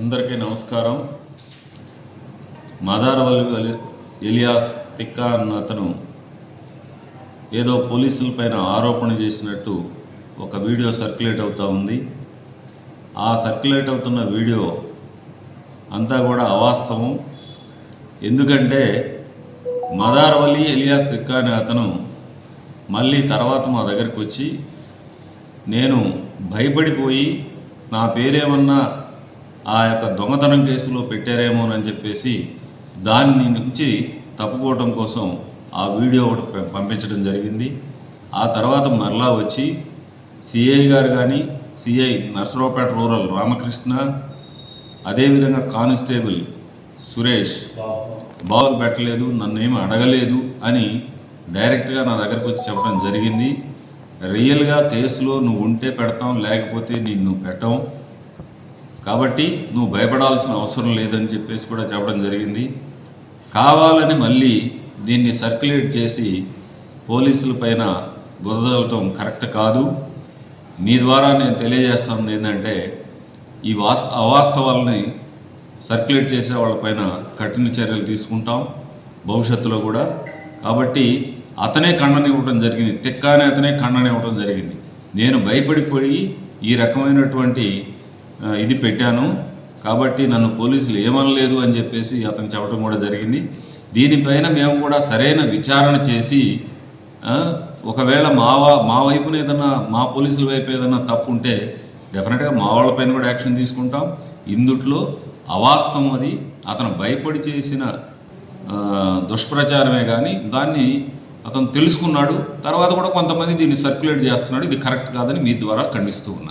అందరికీ నమస్కారం. మదారవల్లి ఎలియాస్ తిక్కా అన్న అతను ఏదో పోలీసుల పైన ఆరోపణ చేసినట్టు ఒక వీడియో సర్క్యులేట్ అవుతూ ఉంది. ఆ సర్క్యులేట్ అవుతున్న వీడియో అంతా కూడా అవాస్తవం. ఎందుకంటే మదారవల్లి ఎలియాస్ తిక్కా అనే అతను మళ్ళీ తర్వాత మా దగ్గరికి వచ్చి నేను భయపడిపోయి నా పేరేమన్నా ఆ యొక్క దొంగతనం కేసులో పెట్టారేమోనని చెప్పేసి దాని నుంచి తప్పుకోవటం కోసం ఆ వీడియో ఒకటి పంపించడం జరిగింది. ఆ తర్వాత మరలా వచ్చి సిఐ గారు కానీ సిఐ నర్సరావుపేట రూరల్ రామకృష్ణ అదేవిధంగా కానిస్టేబుల్ సురేష్ బాగులు పెట్టలేదు నన్ను అడగలేదు అని డైరెక్ట్గా నా దగ్గరకు వచ్చి చెప్పడం జరిగింది. రియల్గా కేసులో నువ్వు ఉంటే పెడతాం లేకపోతే నిన్ను పెట్టం. కాబట్టి నువ్వు భయపడాల్సిన అవసరం లేదని చెప్పేసి కూడా చెప్పడం జరిగింది. కావాలని మళ్ళీ దీన్ని సర్క్యులేట్ చేసి పోలీసుల పైన బురదలటం కరెక్ట్ కాదు. మీ ద్వారా నేను తెలియజేస్తుంది ఏంటంటే ఈ వాస్ అవాస్తవాలని సర్క్యులేట్ చేసే వాళ్ళపైన కఠిన చర్యలు తీసుకుంటాం భవిష్యత్తులో కూడా. కాబట్టి అతనే ఖండనివ్వడం జరిగింది. తిక్కానే అతనే ఖండనివ్వడం జరిగింది. నేను భయపడిపోయి ఈ రకమైనటువంటి ఇది పెట్టాను. కాబట్టి నన్ను పోలీసులు ఏమనలేదు అని చెప్పేసి అతను చెప్పడం కూడా జరిగింది. దీనిపైన మేము కూడా సరైన విచారణ చేసి ఒకవేళ మావా మా వైపున ఏదైనా మా పోలీసుల వైపు ఏదైనా తప్పు ఉంటే డెఫినెట్గా మా వాళ్ళపైన కూడా యాక్షన్ తీసుకుంటాం. ఇందుట్లో అవాస్తవం అది. అతను భయపడి చేసిన దుష్ప్రచారమే కానీ దాన్ని అతను తెలుసుకున్నాడు. తర్వాత కూడా కొంతమంది దీన్ని సర్క్యులేట్ చేస్తున్నాడు. ఇది కరెక్ట్ కాదని మీ ద్వారా ఖండిస్తూ ఉన్నాను.